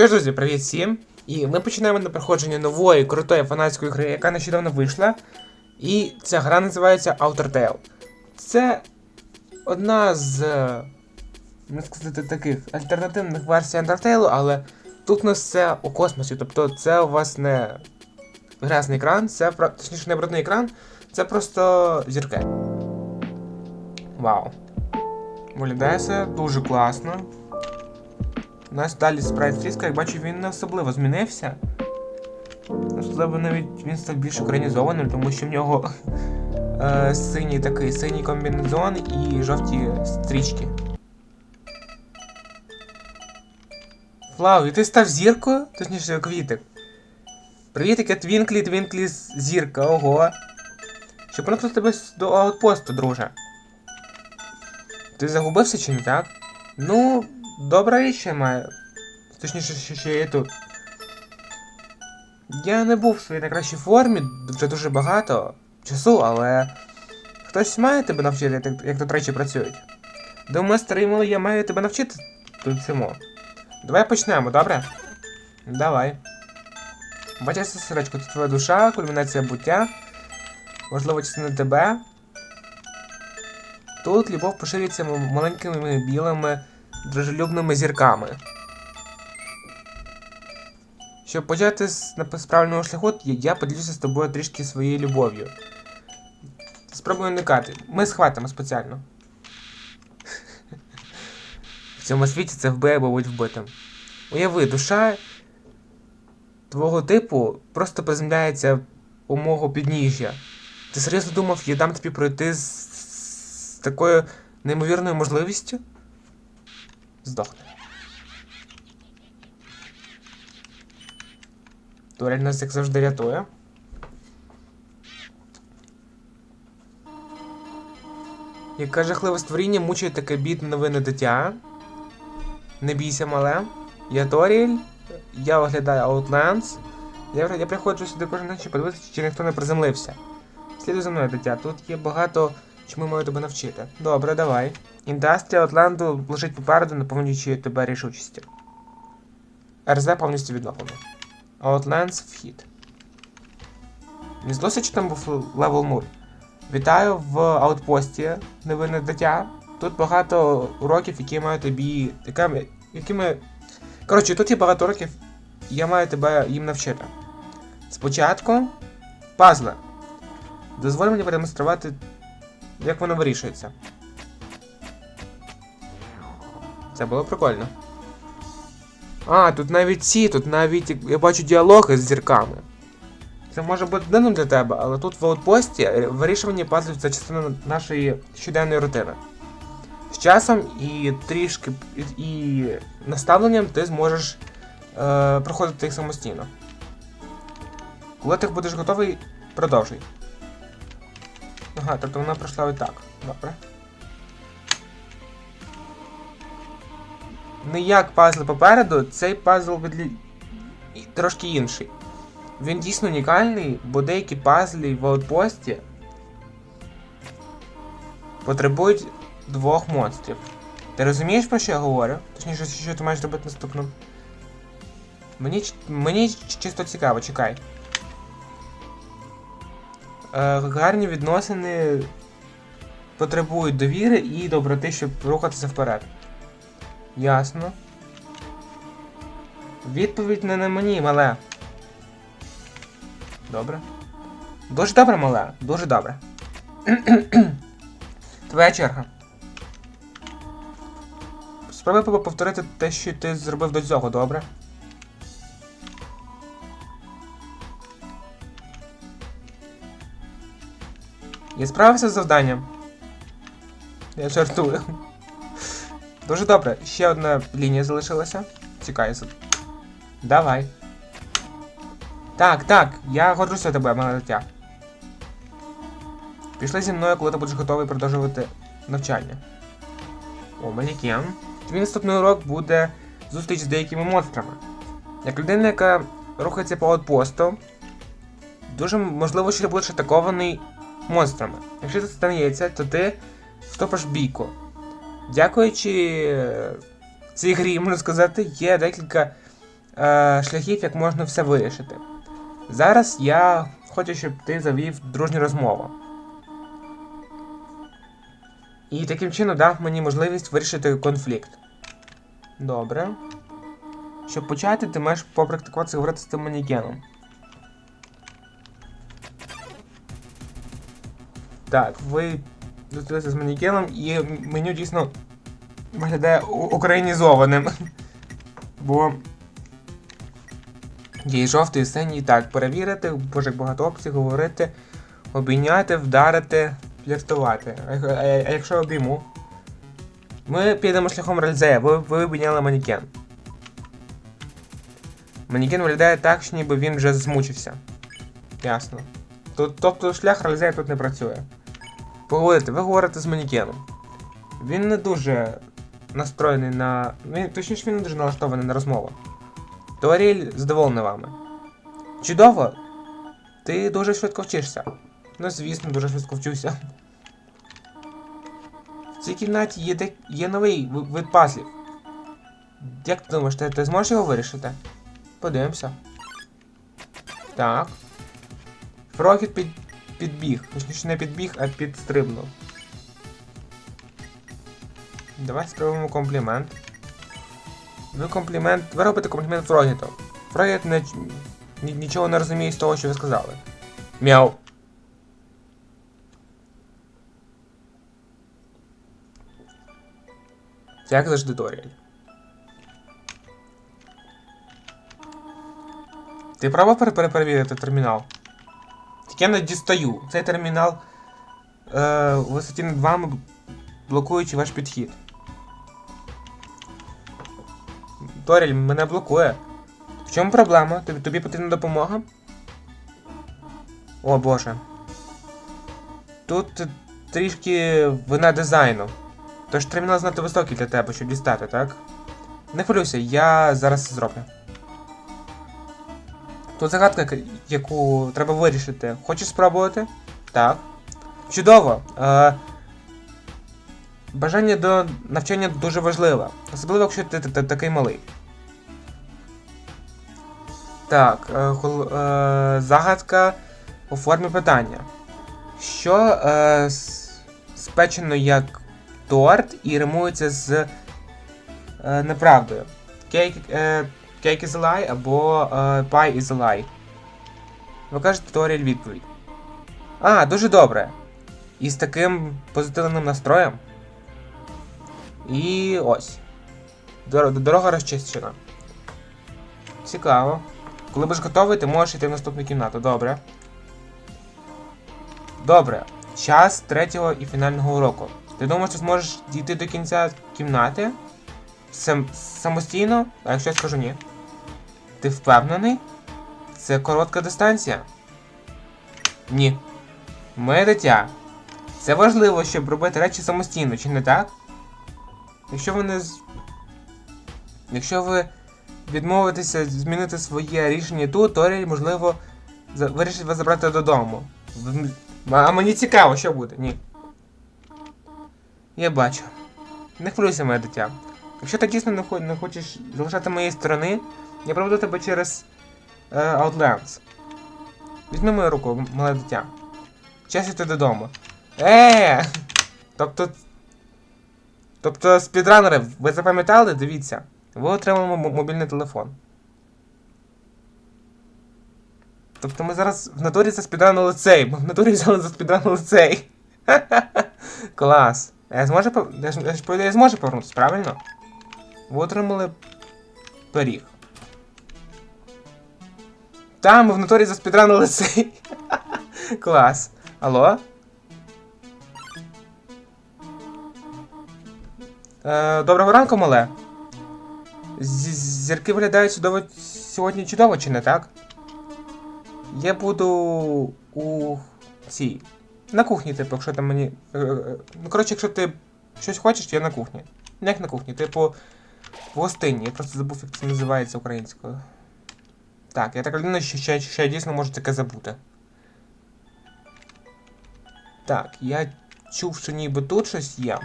Що ж, друзі, привіт всім! І ми починаємо на проходження нової крутої фанатської гри, яка нещодавно вийшла. І ця гра називається Outer Tale. Це одна з, е, можна сказати, таких альтернативних версій Undertale, але тут у нас все у космосі. Тобто це у вас не грязний екран, це точніше не брудний екран, це просто зірки. Вау. Виглядає все дуже класно. У нас далі спрайт фріска, як бачу, він не особливо змінився. Особливо навіть він став більш українізованим, тому що в нього е, синій такий синій комбінезон і жовті стрічки. Флау, ти став зіркою? Точніше, квітик. Привіт, я Твінклі, Твінклі зірка, ого. Щоб проникнути тебе до аутпосту, друже. Ти загубився чи не так? Ну, добра річ ще має. Точніше, що ще є тут. Я не був в своїй найкращій формі вже дуже багато часу, але хтось має тебе навчити, як, тут речі працюють. Думаю, старий малий, я маю тебе навчити тут цьому. Давай почнемо, добре? Давай. Бачиш, сердечко, це твоя душа, кульмінація буття. Можливо, частина тебе. Тут любов поширюється маленькими білими дружелюбними зірками. Щоб почати з правильного шляху, я, поділюся з тобою трішки своєю любов'ю. Спробуй уникати. Ми схватимо спеціально. В цьому світі це вбиває будь вбитим. Уяви, душа твого типу просто приземляється у мого підніжжя. Ти серйозно думав, я дам тобі пройти з, з такою неймовірною можливістю? Здохне. Турель нас, як завжди, рятує. Яке жахливе створіння мучає таке бідне новини дитя. Не бійся, мале. Я Торіль, я оглядаю Outlands. Я, я приходжу сюди кожен день, щоб подивитися, чи ніхто не приземлився. Слідуй за мною, дитя. Тут є багато чому маю тебе навчити. Добре, давай. Індастрія Атланту лежить попереду, наповнюючи тебе рішучістю. РЗ повністю відновлено. Outlands вхід. Не здалося, чи там був левел 0. Вітаю в аутпості, невинне дитя. Тут багато уроків, які маю тобі. Якими, якими. Коротше, тут є багато уроків, і я маю тебе їм навчити. Спочатку пазли. Дозволь мені продемонструвати, як воно вирішується. Це було прикольно. А, тут навіть ці, тут навіть я бачу діалоги з зірками. Це може бути дивним для тебе, але тут в аутпості вирішування пазлів це частина нашої щоденної рутини. З часом і трішки і, і наставленням ти зможеш е, проходити їх самостійно. Коли ти будеш готовий, продовжуй. Ага, тобто вона пройшла і так. Добре. Не як пазл попереду, цей пазл відлі... трошки інший. Він дійсно унікальний, бо деякі пазлі в аутпості потребують двох монстрів. Ти розумієш, про що я говорю? Точніше, що ти маєш робити наступним? Мені, мені чисто цікаво, чекай. Е, гарні відносини потребують довіри і доброти, щоб рухатися вперед. Ясно. Відповідь не на мені, мале. Добре. Дуже добре, мале. Дуже добре. Твоя черга. Спробуй повторити те, що ти зробив до цього, добре? Я справився з завданням. Я жартую. Дуже добре. Ще одна лінія залишилася. Цікає. Давай. Так, так, я горжуся тебе, мале дитя. Пішли зі мною, коли ти будеш готовий продовжувати навчання. О, Манікен. Твій наступний урок буде зустріч з деякими монстрами. Як людина, яка рухається по аутпосту, дуже можливо, що ти будеш атакований монстрами. Якщо це станеться, то ти вступиш в бійку. Дякуючи е, цій грі, можна сказати, є декілька е, шляхів, як можна все вирішити. Зараз я хочу, щоб ти завів дружню розмову. І таким чином дав мені можливість вирішити конфлікт. Добре. Щоб почати, ти маєш попрактикуватися говорити з цим манікеном. Так, ви зустрілися з манікеном, і меню дійсно виглядає українізованим. Бо є жовтий, і синій. Так, перевірити, боже, багато опцій, говорити, обійняти, вдарити, фліртувати. А, як- а, а якщо обійму? Ми підемо шляхом рельзея, ви, ви обійняли манікен. Манікен виглядає так, що ніби він вже змучився. Ясно. Тобто шлях рельзея тут не працює. Поговорити, ви говорите з манікеном. Він не дуже настроєний на. Він, точніше, він не дуже налаштований на розмову. Торіль задоволений вами. Чудово! Ти дуже швидко вчишся. Ну, звісно, дуже швидко вчуся. В цій кімнаті є, дек... є новий ви- вид пазлів. Як ти думаєш, ти, ти зможеш його вирішити? Подивимося. Так. Фрохід під... підбіг. Точніше не підбіг, а підстрибнув. Давай спробуємо комплімент. Ви комплімент. Ви робите комплімент Фрогіту. Фрогіт не... ні- нічого не розуміє з того, що ви сказали. Мяу. Як завжди Торіель. Ти пробував пере- пере- перевірити термінал? Я не дістаю. Цей термінал е, висоті над вами, блокуючи ваш підхід. Торіль, мене блокує. В чому проблема? Тобі, тобі потрібна допомога? О боже. Тут трішки вина дизайну. Тож термінал знато високий для тебе, щоб дістати, так? Не хвилюйся, я зараз це зроблю. Тут загадка, яку треба вирішити. Хочеш спробувати? Так. Чудово. Е, бажання до навчання дуже важливе. Особливо, якщо ти, такий малий. Так, е, е, загадка у формі питання. Що е, спечено як торт і римується з е, неправдою? Cake, е, cake is a lie або е, pie is a lie. Ви кажете Торіль відповідь. А, дуже добре. І з таким позитивним настроєм. І ось. Дорога розчищена. Цікаво. Коли будеш готовий, ти можеш йти в наступну кімнату. Добре. Добре. Час третього і фінального уроку. Ти думаєш, ти зможеш дійти до кінця кімнати? Сам, самостійно? А якщо я скажу ні? Ти впевнений? Це коротка дистанція? Ні. Моє дитя. Це важливо, щоб робити речі самостійно, чи не так? Якщо ви не. Якщо ви відмовитеся змінити своє рішення тут, Торі, можливо, вирішить вас забрати додому. А мені цікаво, що буде. Ні. Я бачу. Не хвилюйся, моє дитя. Якщо ти дійсно не хочеш залишати моєї сторони, я проведу тебе через е, Outlands. Візьми мою руку, мале дитя. Час йти додому. Е! Тобто. Тобто, спідранери, ви запам'ятали? Дивіться. Ви отримали мобільний телефон. Тобто ми зараз в натурі за спідранили цей. Ми в натурі взяли за спідранили цей. Клас. Я зможу я ж, я ж ідеї зможу повернутися, правильно? Ви отримали пиріг. Та, ми в натурі за спідранили цей. Клас. Алло? Е, доброго ранку, мале. Зірки виглядають чудово сьогодні чудово, чи не так? Я буду у цій. На кухні, типу, якщо там мені. е, е, Ну, коротше, якщо ти щось хочеш, я на кухні. Не як на кухні, типу в гостині. Я просто забув, як це називається українською. Так, я так людина, що, що, що я дійсно можу таке забути. Так, я чув, що ніби тут щось є.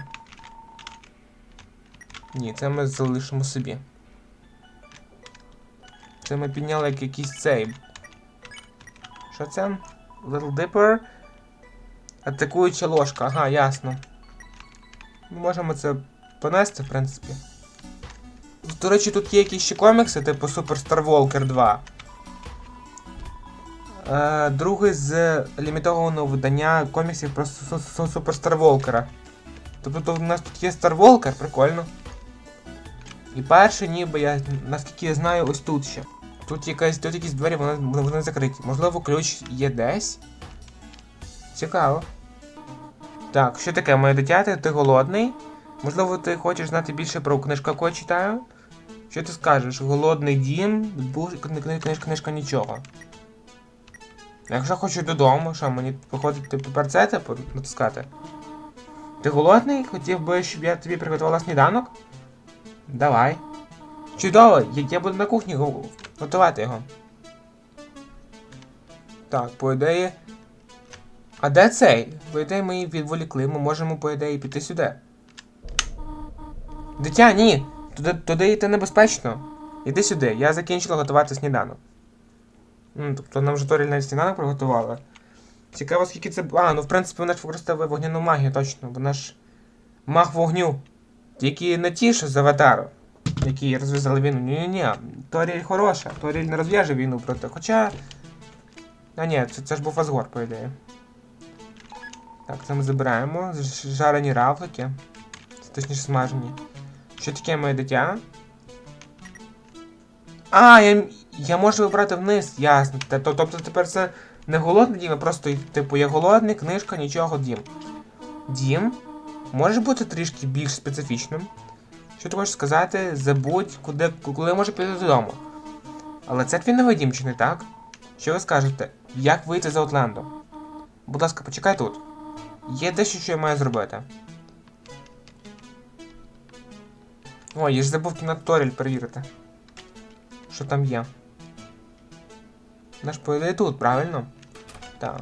Ні, це ми залишимо собі. Це ми підняли як якийсь цей. Що це? Little Dipper. Атакуюча ложка. Ага, ясно. Ми можемо це понести, в принципі. До речі, тут є якісь ще комікси, типу Super Star Walker 2. Е, другий з лімітованого видання коміксів про Су- Су- Супер Старволкера. Тобто то в нас тут є Старволкер, прикольно. І перший, ніби я, наскільки я знаю, ось тут ще. Тут якась, тут якісь двері, вони, вони закриті. Можливо, ключ є десь. Цікаво. Так, що таке, моє дитя, ти, голодний? Можливо, ти хочеш знати більше про книжку, яку я читаю? Що ти скажеш? Голодний дім, книжка, книжка нічого. Якщо хочу додому, що мені походить типу перце типу, натискати? Ти голодний? Хотів би, щоб я тобі приготувала сніданок? Давай. Чудово, я, буду на кухні готувати його. Так, по ідеї. А де цей? По ідеї ми відволікли, ми можемо, по ідеї, піти сюди. Дитя, ні! Туди, туди йти небезпечно. Іди сюди, я закінчила готувати сніданок. Ну, тобто нам вже Торіль навіть сніданок приготувала. Цікаво, скільки це. А, ну в принципі вона ж використовує вогняну магію, точно. Вона ж маг вогню. Тільки не ті, що з аватару, які розв'язали війну. Ні-ні-ні. Торіль хороша, Торіль не розв'яже війну проти. Хоча. А ні, це, це ж був Асгор, по ідеї. Так, це ми забираємо. Жарені равлики. Точніше смажені. Що таке моє дитя? А, я, я можу вибрати вниз, ясно. Тобто тепер це не голодний дім, а просто, типу, я голодний, книжка, нічого, дім. Дім може бути трішки більш специфічним. Що ти хочеш сказати? Забудь, куди, коли я піти додому. Але це твій новий дім, чи не так? Що ви скажете? Як вийти з Аутленду? Будь ласка, почекай тут. Є дещо, що я маю зробити. Ой, я ж забув кімнату Торіль перевірити. Що там є? Наш по ідеї тут, правильно? Так.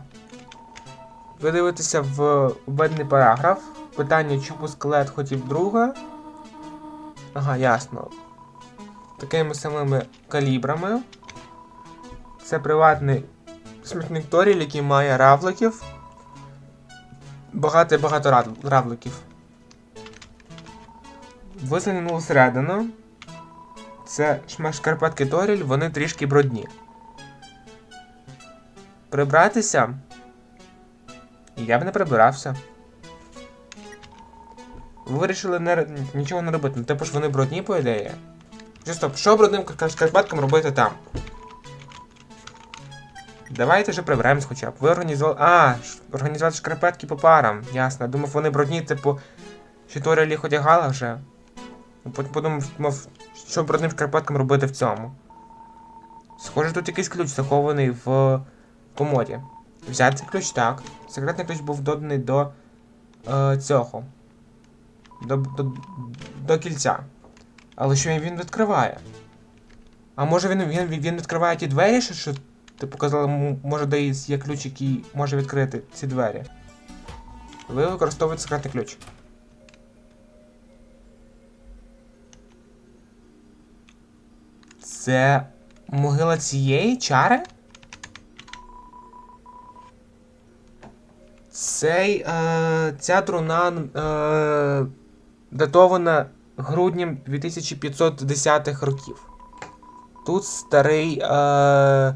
Ви дивитеся в введений параграф. Питання, чому скелет хотів друга. Ага, ясно. Такими самими калібрами. Це приватний смітник Торіль, який має равликів. Багато і багато рав- равликів. Ви заглянули всередину. Це шмат шкарпетки Торіль, вони трішки брудні. Прибратися? Я б не прибирався. Ви вирішили не, нічого не робити. Ну, типу ж вони брудні, по ідеї. Чи стоп, що брудним ка- шкарпеткам робити там? Давайте вже приберемось хоча б. Ви організували. А, організувати шкарпетки по парам. Ясно. Думав, вони брудні, типу, що Торіль їх одягала вже. Ну, Потім подумав, мав, що брудним шкарпеткам робити в цьому. Схоже, тут якийсь ключ захований в комоді. Взяти ключ так. Секретний ключ був доданий до е, цього. До, до, до кільця. Але що він, відкриває? А може він, він, він відкриває ті двері, що, що ти показала, може десь є ключ, який може відкрити ці двері. Ви використовуєте секретний ключ. Це могила цієї чари? Цей, е, ця труна е, датована груднем 2510-х років. Тут старий. Е,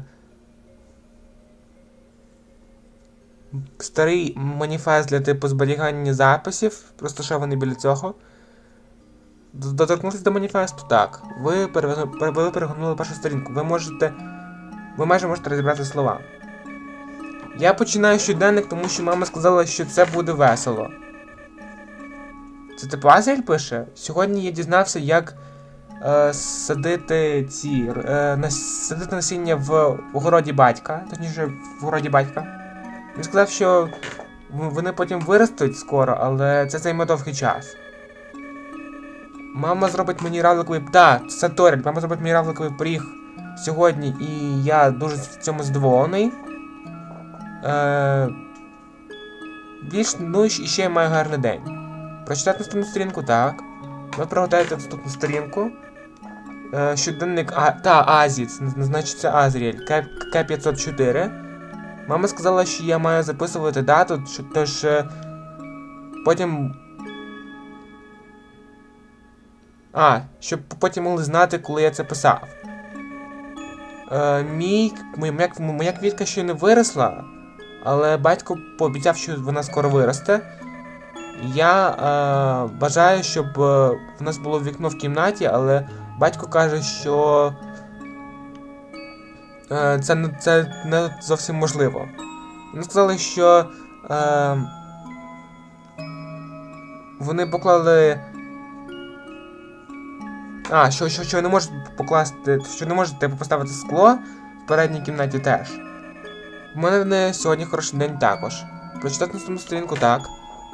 старий маніфест для типу зберігання записів, розташований біля цього. Д- Доторкнутися до маніфесту? Так. Ви перегорнули першу сторінку. Ви можете. Ви майже можете розібрати слова. Я починаю щоденник, тому що мама сказала, що це буде весело. Це типу Азель пише? Сьогодні я дізнався, як е, садити ці. Е, нас- садити насіння в огороді батька, точніше, в городі батька. Він сказав, що вони потім виростуть скоро, але це займе довгий час. Мама зробить мені равликовий. Так, це Торіль, мама зробить мені равликовий пиріг сьогодні, і я дуже в цьому задоволений. Е, більш, ну і ще я маю гарний день. Прочитати наступну сторінку, так. Ви приготуєте наступну сторінку. Е, щоденник а, та Азі, це зна- Азріель, К, К504. Мама сказала, що я маю записувати дату, тож е, потім. А, щоб потім могли знати, коли я це писав. Е, мій, моя квітка ще не виросла, але батько пообіцяв, що вона скоро виросте. Я е, бажаю, щоб е, в нас було вікно в кімнаті, але батько каже, що е, це, це не зовсім можливо. Вони сказали, що е, вони поклали. А, що, що, що не можуть покласти, що не можете поставити скло в передній кімнаті теж. У мене сьогодні хороший день також. Прочитати наступну сторінку так.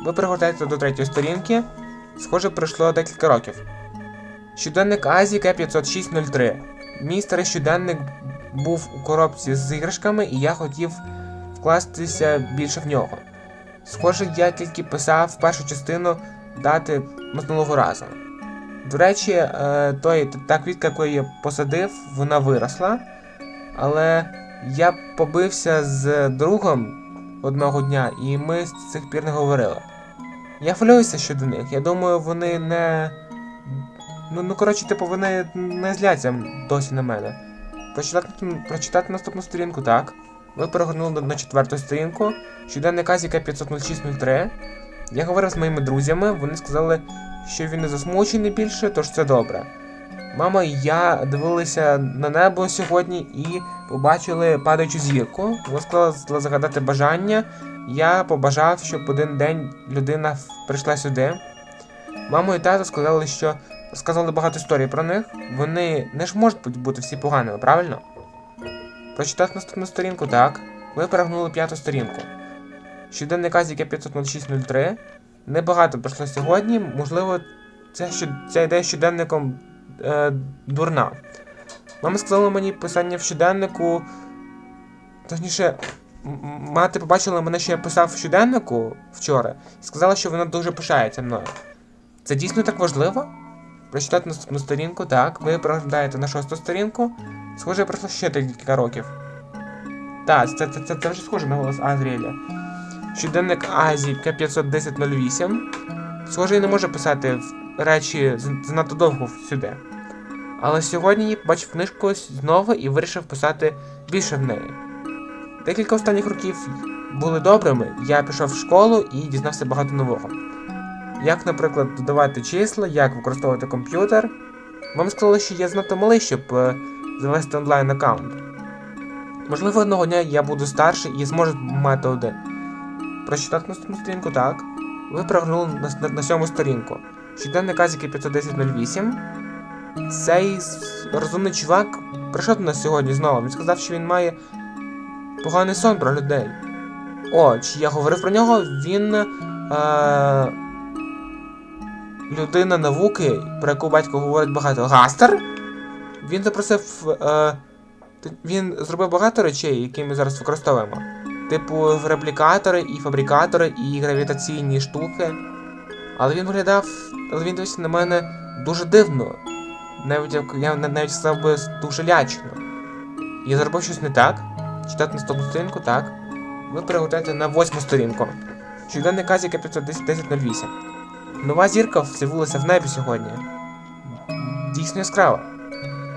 Ви перегортаєте до третьої сторінки. Схоже, пройшло декілька років. Щоденник Азії К50603. Мій старий щоденник був у коробці з іграшками, і я хотів вкластися більше в нього. Схоже, я тільки писав першу частину дати минулого разу. До речі, е, той, та квітка, яку я посадив, вона виросла. Але я побився з другом одного дня, і ми з цих пір не говорили. Я хвилююся щодо них. Я думаю, вони не. Ну, ну коротше, типу, вони не зляться досі на мене. Прочитати, прочитати наступну сторінку, так. Ви перегорнули на, четверту сторінку. Щоденник Азіка 50603. Я говорив з моїми друзями, вони сказали, що він не засмучений більше, тож це добре. Мама і я дивилися на небо сьогодні і побачили падаючу зірку. Вона сказала загадати бажання. Я побажав, щоб один день людина прийшла сюди. Мама і тато сказали, що сказали багато історій про них. Вони не ж можуть бути- всі поганими, правильно? Прочитати наступну сторінку, так. Ви перегнули п'яту сторінку. Щоденник Азіка 50603. Небагато пройшло сьогодні. Можливо, це, що, ця ідея щоденником е, дурна. Мама сказала мені писання в щоденнику. Точніше, мати побачила мене, що я писав в щоденнику вчора, і сказала, що вона дуже пишається мною. Це дійсно так важливо? Прочитати наступну сторінку, так. Ви проглядаєте на шосту сторінку. Схоже, пройшло ще декілька років. Так, це, це, це, це вже схоже на голос Азріеля. Щоденник Азії К51008. Схоже, не можу писати речі занадто довго сюди. Але сьогодні я побачив книжку знову і вирішив писати більше в неї. Декілька останніх років були добрими. Я пішов в школу і дізнався багато нового. Як, наприклад, додавати числа, як використовувати комп'ютер. Вам сказали, що я занадто малий, щоб е, завести онлайн аккаунт. Можливо, одного дня я буду старший і зможу мати один. Прочитати наступну сторінку так. Ви прогнули на, на, на сьому сторінку. Щоденник Азіки 51008. Цей розумний чувак прийшов до нас сьогодні знову. Він сказав, що він має поганий сон про людей. О, чи я говорив про нього, він. Е, людина науки, про яку батько говорить багато. Гастер? Він запросив. Е, він зробив багато речей, які ми зараз використовуємо. Типу реплікатори і фабрикатори, і гравітаційні штуки. Але він виглядав. Але він дивився на мене дуже дивно. Навіть як я навіть сказав би дуже лячно. Я зробив щось не так. Читати наступну сторінку, так. Ви перегортаєте на восьму сторінку. Щоденник Азіка 51008. Нова зірка з'явилася в небі сьогодні. Дійсно яскрава.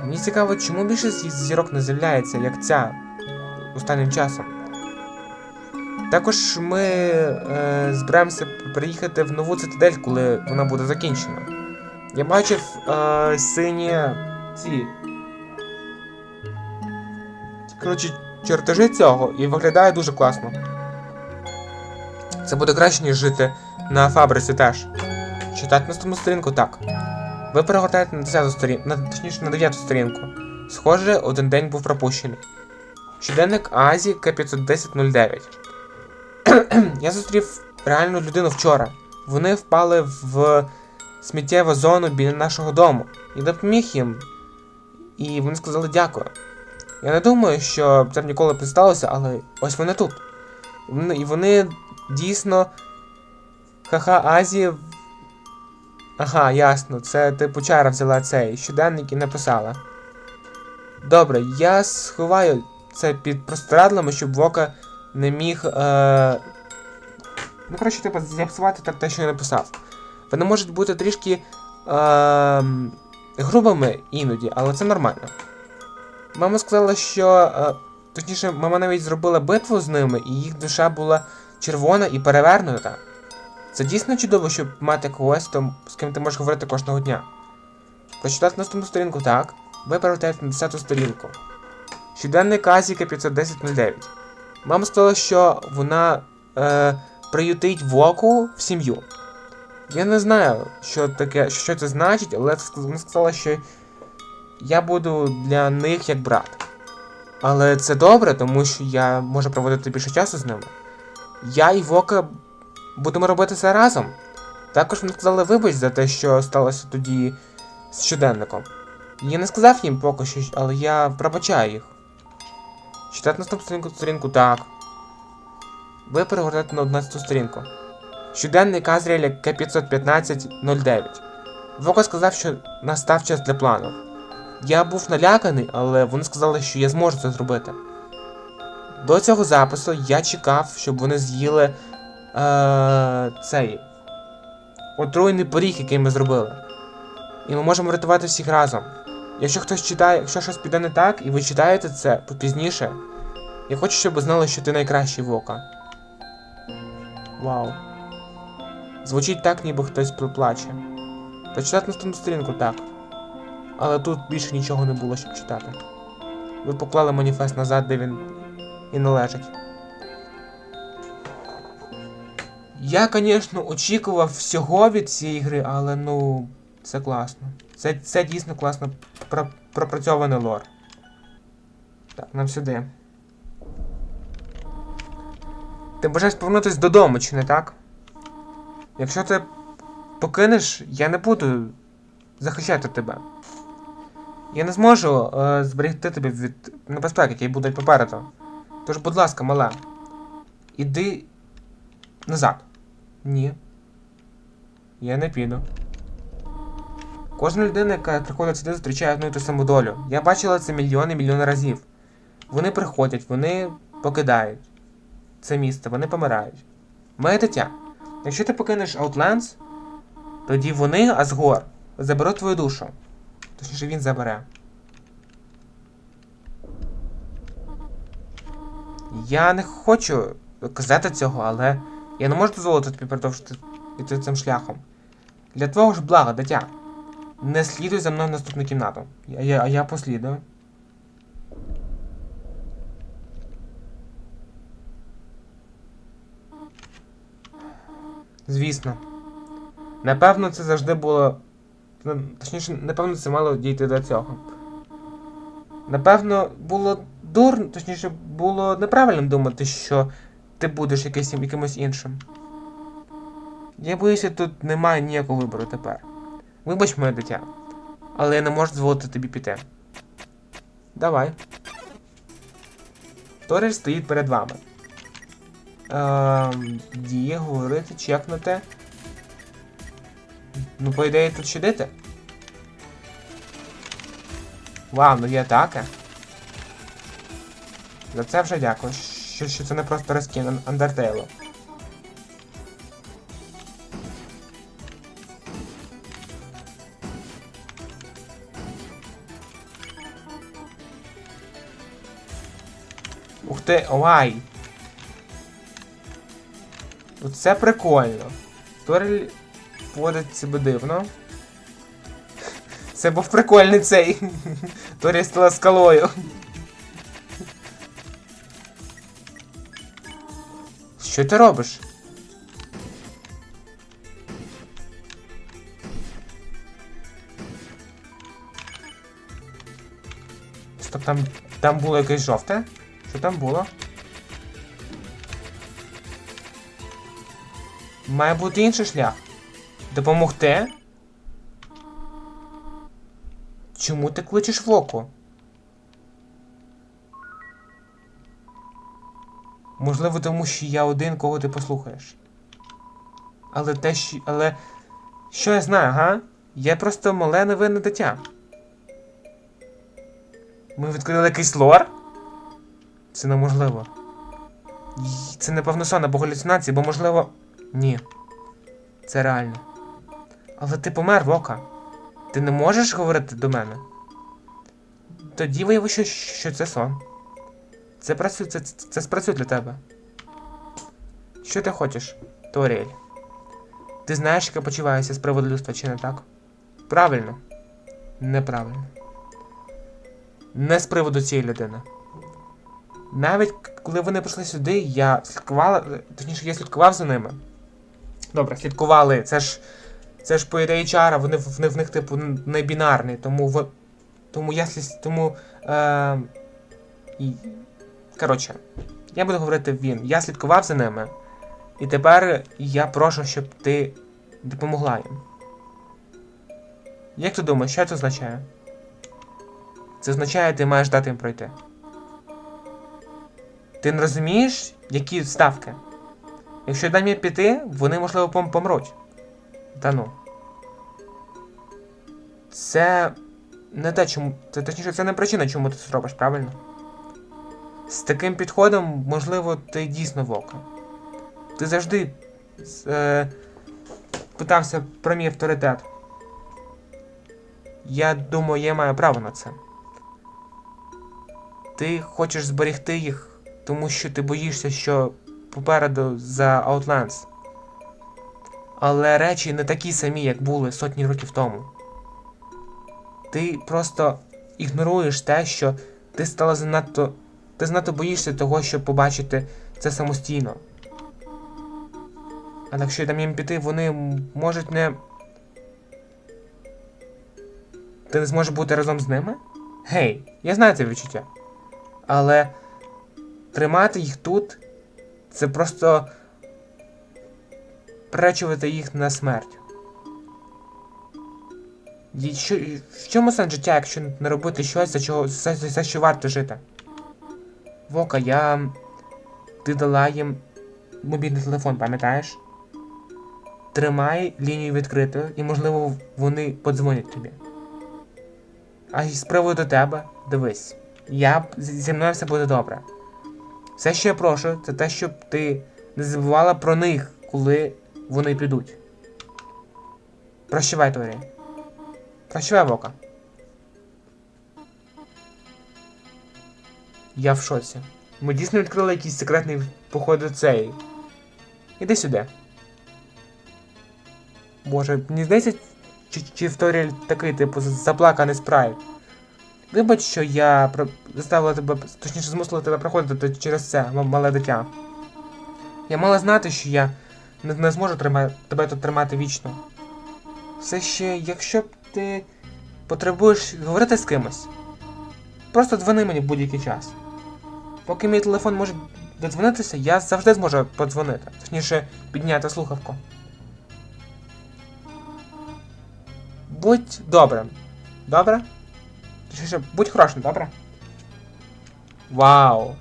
Мені цікаво, чому більше зі- зірок не з'являється, як ця останнім часом. Також ми е, збираємося приїхати в нову цитадель, коли вона буде закінчена. Я бачив е, сині ці. Коротше, чертежі цього і виглядає дуже класно. Це буде краще, ніж жити на фабриці теж. Читати наступну сторінку так. Ви перегортаєте на 10 сторінку, на, точніше на 9 сторінку. Схоже, один день був пропущений. Щоденник Азі К51009. Я зустрів реальну людину вчора. Вони впали в сміттєву зону біля нашого дому. І допоміг їм. І вони сказали дякую. Я не думаю, що це б ніколи б не сталося, але ось вони тут. І вони дійсно. Ха-ха, Азі. Ага, ясно. Це типу чара взяла цей щоденник і написала. Добре, я сховаю це під простирадлами, щоб Вока не міг. Е... Ну, коротше, типу, з'ясувати так те, що я написав. Вони можуть бути трішки е... грубими іноді, але це нормально. Мама сказала, що. Е... Точніше, мама навіть зробила битву з ними, і їх душа була червона і перевернута. Це дійсно чудово, щоб мати когось, то, з ким ти можеш говорити кожного дня. Прочитати наступну сторінку так. Ви повертаєте на 10 сторінку. Щоденник Казіка 51009. Мама сказала, що вона е, приютить воку в сім'ю. Я не знаю, що таке, що це значить, але вона сказала, що я буду для них як брат. Але це добре, тому що я можу проводити більше часу з ними. Я і Вока будемо робити це разом. Також вони сказали вибач за те, що сталося тоді з щоденником. Я не сказав їм поки що, але я пробачаю їх. Читати наступну сторінку, сторінку так. Ви перегортаєте на 11 сторінку. Щоденник Азріеля К51509. Вока сказав, що настав час для плану. Я був наляканий, але вони сказали, що я зможу це зробити. До цього запису я чекав, щоб вони з'їли е, цей отруйний поріг, який ми зробили. І ми можемо врятувати всіх разом. Якщо хтось читає, якщо щось піде не так, і ви читаєте це пізніше, я хочу, щоб ви знали, що ти найкращий вока. Вау. Звучить так, ніби хтось плаче. Прочитати наступну сторінку так. Але тут більше нічого не було, щоб читати. Ви поклали маніфест назад, де він і належить. Я, звісно, очікував всього від цієї гри, але ну, це класно. Це, це дійсно класно пропрацьований лор. Так, нам сюди. Ти бажаєш повернутися додому, чи не так? Якщо ти покинеш, я не буду захищати тебе. Я не зможу е, зберегти тебе від небезпек, які будуть попереду. Тож, будь ласка, мала, іди назад. Ні. Я не піду. Кожна людина, яка приходить сюди, зустрічає одну і ту саму долю. Я бачила це мільйони мільйони разів. Вони приходять, вони покидають це місце, вони помирають. Моє дитя, якщо ти покинеш Outlands, тоді вони, Асгор, заберуть твою душу. Точніше, він забере. Я не хочу казати цього, але я не можу дозволити тобі продовжити йти цим шляхом. Для твого ж блага, дитя. Не слідуй за мною в наступну кімнату. Я, я, а я послідую. Звісно. Напевно, це завжди було. Точніше, напевно, це мало дійти до цього. Напевно, було дурно, точніше, було неправильним думати, що ти будеш якийсь, якимось іншим. Я боюся, тут немає ніякого вибору тепер. Вибач, моє дитя, але я не можу дозволити тобі піти. Давай. Торель стоїть перед вами. Ем, діє, говорити, чекнути. Ну, по ідеї, тут щадити. Вау, ну є таке. За це вже дякую, що, що це не просто розкін Андертейлу. Ти, ой! Оце прикольно. Торель поводить себе дивно. Це був прикольний цей. Торі стала скалою. Що ти робиш? Стоп, там, там було якесь жовте? Що там було? Має бути інший шлях. Допомогти? Чому ти кличеш в? Можливо, тому що я один, кого ти послухаєш. Але те, що. Але Що я знаю, га? Я просто мале невинне дитя. Ми відкрили якийсь лор? Це неможливо. Це напевно сон або галюцинації, бо можливо. Ні. Це реально. Але ти помер, Вока. Ти не можеш говорити до мене? Тоді виявиш, що, це сон. Це працює, це, це спрацює для тебе. Що ти хочеш, Торіель? Ти знаєш, як я почуваюся з приводу людства, чи не так? Правильно. Неправильно. Не з приводу цієї людини. Навіть коли вони прийшли сюди, я слідкувала. Точніше, я слідкував за ними. Добре, слідкували. Це ж. Це ж по ідеї чара, вони в, в, них, типу, не бінарний, тому в. Тому я слід. Тому. Е, і, коротше, я буду говорити він. Я слідкував за ними. І тепер я прошу, щоб ти допомогла їм. Як ти думаєш, що це означає? Це означає, ти маєш дати їм пройти. Ти не розумієш, які ставки? Якщо дам їм піти, вони, можливо, пом- помруть. Та ну. Це не те, чому. Це точніше, це не причина, чому ти це зробиш, правильно? З таким підходом, можливо, ти дійсно вока. Ти завжди е, питався про мій авторитет. Я думаю, я маю право на це. Ти хочеш зберегти їх, тому що ти боїшся, що попереду за Outlands. Але речі не такі самі, як були сотні років тому. Ти просто ігноруєш те, що ти стала занадто. Ти занадто боїшся того, щоб побачити це самостійно. А якщо я дам їм піти, вони можуть не. Ти не зможеш бути разом з ними? Гей, я знаю це відчуття. Але тримати їх тут це просто пречувати їх на смерть. І що, в чому сенс життя, якщо не робити щось, за, чого, за, за, за що варто жити? Вока, я. Ти дала їм мобільний телефон, пам'ятаєш? Тримай лінію відкритою, і, можливо, вони подзвонять тобі. А з приводу тебе, дивись, я зі мною все буде добре. Все, що я прошу, це те, щоб ти не забувала про них, коли вони підуть. Прощавай, Торі. Прощавай, Вока. Я в шоці. Ми дійсно відкрили якийсь секретний походу цей. Іди сюди. Боже, мені здається, чи, чи в Торі такий, типу, заплаканий спрайт. Вибач, що я заставила тебе, точніше змусила тебе проходити через це, мале дитя. Я мала знати, що я не, не зможу трима... тебе тут тримати вічно. Все ще, якщо б ти потребуєш говорити з кимось, просто дзвони мені будь-який час. Поки мій телефон може додзвонитися, я завжди зможу подзвонити. Точніше, підняти слухавку. Будь добрим. Добре? Точніше, будь хорошим, добре? Вау.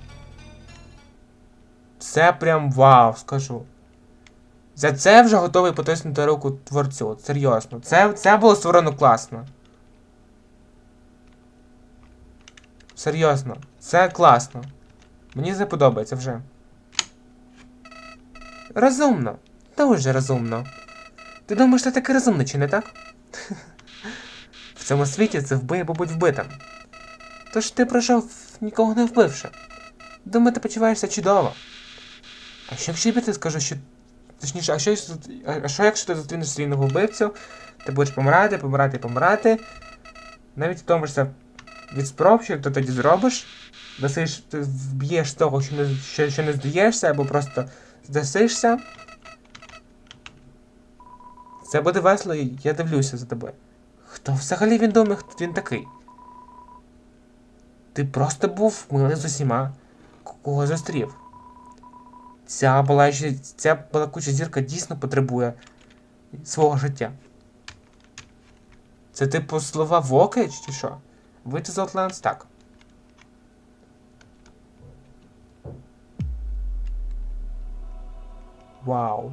Це прям вау, скажу. За це вже готовий потиснути руку творцю. Серйозно. Це, це було створено класно. Серйозно. Це класно. Мені це подобається вже. Розумно. Дуже розумно. Ти думаєш, ти такий розумний, чи не так? Цьому світі це вбий або будь вбитим. Тож ти пройшов нікого не вбивши. Думаю, ти почуваєшся чудово. А що якщо я тобі скажу, що. Точніше, а що, а- що якщо ти зустрінеш серійного вбивцю, ти будеш помирати, помирати, помирати. Навіть втомишся від спроб, що ти тоді зробиш, досиш, ти вб'єш того, що не, що, що не здаєшся, або просто здасишся. Це буде весело, я дивлюся за тобою. Хто взагалі він думає, хто він такий? Ти просто був милий з усіма, кого зустрів. Ця балача, ця балакуча зірка дійсно потребує свого життя. Це типу слова Воки, чи що? Вийти з Outlands? Так. Вау.